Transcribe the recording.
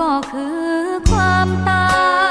ก็คือความตาย